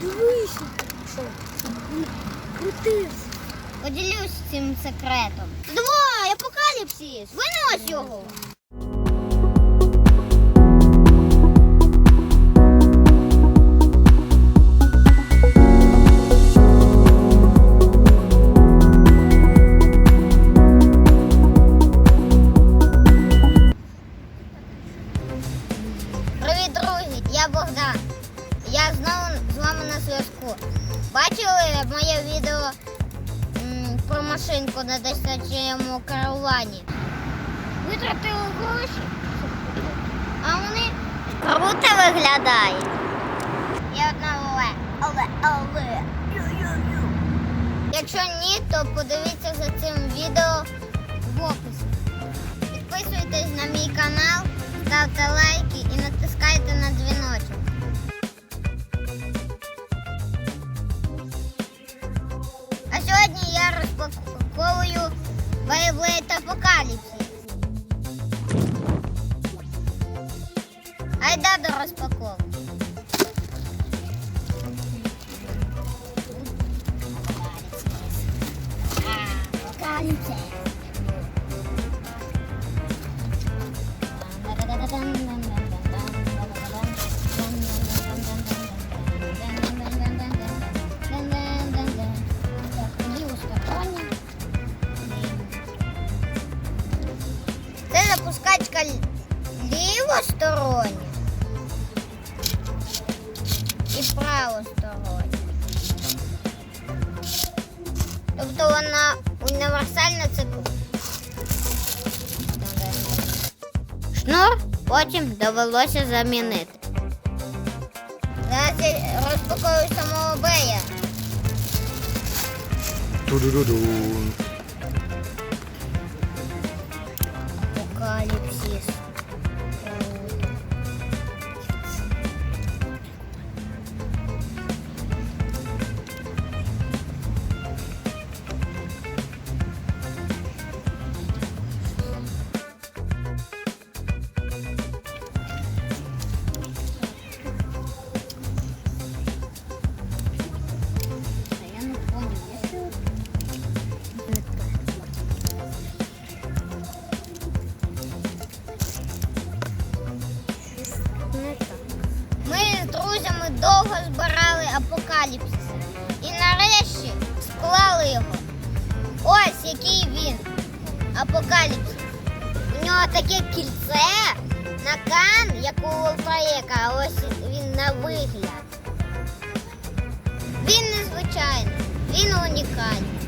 Дивися. Що? Крутився. Поділюсь цим секретом. Давай, апокаліпсис! Винось його! Привіт, друзі! Я Богдан. Я знову з вами на зв'язку. Бачили моє відео про машинку на дистанційному керуванні? Витратили гроші, а вони круто виглядають. Я одна але, але. Ю-ю-ю. Якщо ні, то подивіться за цим відео в описі. Підписуйтесь на мій канал, ставте лайки сьогодні я розпаковую Beyblade Апокаліпсис. Айда до розпаковки. Вона універсальна це Шнур потім довелося замінити. Зараз розпакую самого Бея. Ту-ду-ду-ду. Апокаліпсис і нарешті склали його. Ось який він. Апокаліпсис. У нього таке кільце на кан, як у Волтаєка, а ось він на вигляд. Він незвичайний, він унікальний.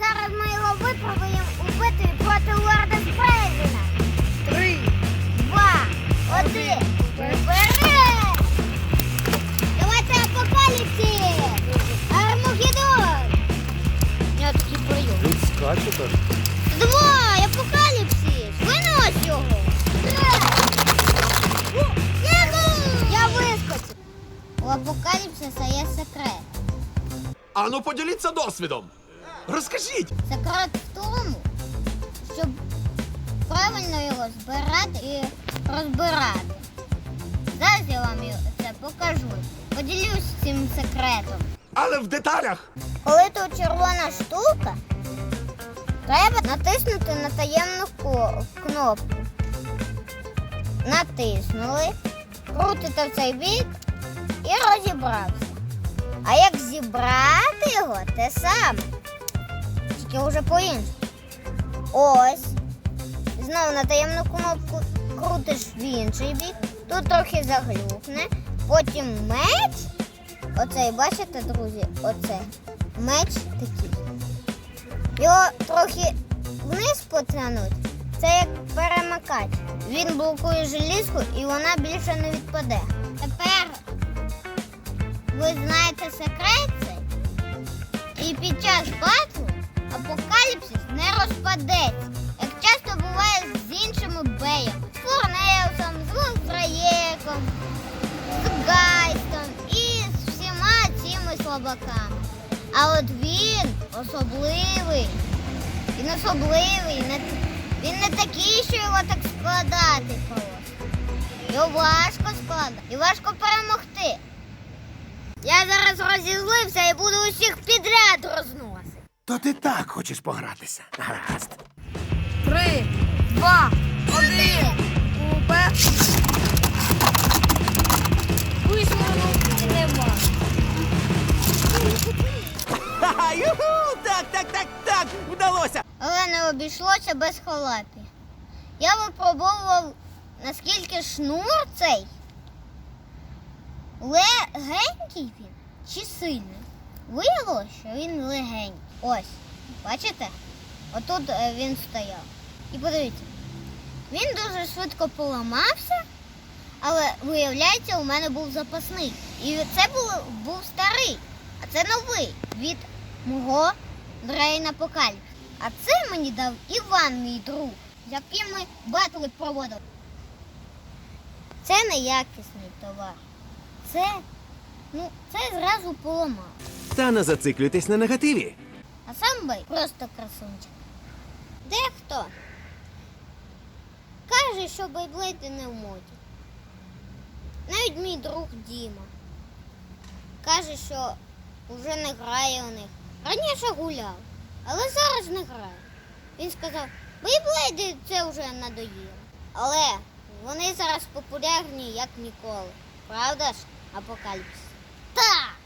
Зараз ми його випробуємо у проти лорда Спрейзена. Ану, ну, поділіться досвідом. Розкажіть. Секрет в тому, щоб правильно його збирати і розбирати. Зараз я вам це покажу. Поділюсь цим секретом. Але в деталях. Коли тут червона штука, треба натиснути на таємну кнопку. Натиснули, крутите в цей бік і розібрався. А як зібрати його, те саме. Тільки вже по-іншому. Ось. Знову на таємну кнопку крутиш в інший бік. Тут трохи заглюкне. Потім меч. Оцей, бачите, друзі, оце. Меч такий. Його трохи вниз потягнуть. Це як перемикач. Він блокує желізку і вона більше не відпаде. Тепер ви знаєте секрет. І під час батлу апокаліпсис не розпадеться, як часто буває з іншими беями. З Форнеусом, з Волтраєком, з Гайстом і з всіма цими слабаками. А от він особливий. Він особливий. Він не такий, що його так складати. Його важко складати і важко перемогти. Підряд розносить. То ти так хочеш погратися. Гаразд. Три, два, один. Купе. Висновку нема. Ха-ха, юху! Так, так, так, так, вдалося. Але не обійшлося без халапі. Я випробовував, наскільки шнур цей легенький він чи сильний. Виявилося, що він легенький. Ось, бачите? Отут е, він стояв. І подивіться, він дуже швидко поламався, але виявляється, у мене був запасний. І це був, був старий, а це новий від мого Дрейн Апокаліпс. А це мені дав Іван, мій друг, з яким ми батли проводили. Це неякісний товар. Це, ну, це зразу поламав. Та не зациклюйтесь на негативі. А сам бей просто красунчик. Дехто каже, що бейблейди не в моді. Навіть мій друг Діма каже, що вже не грає у них. Раніше гуляв, але зараз не грає. Він сказав, бейблейди це вже надоїло. Але вони зараз популярні як ніколи. Правда ж, апокаліпсис? Так!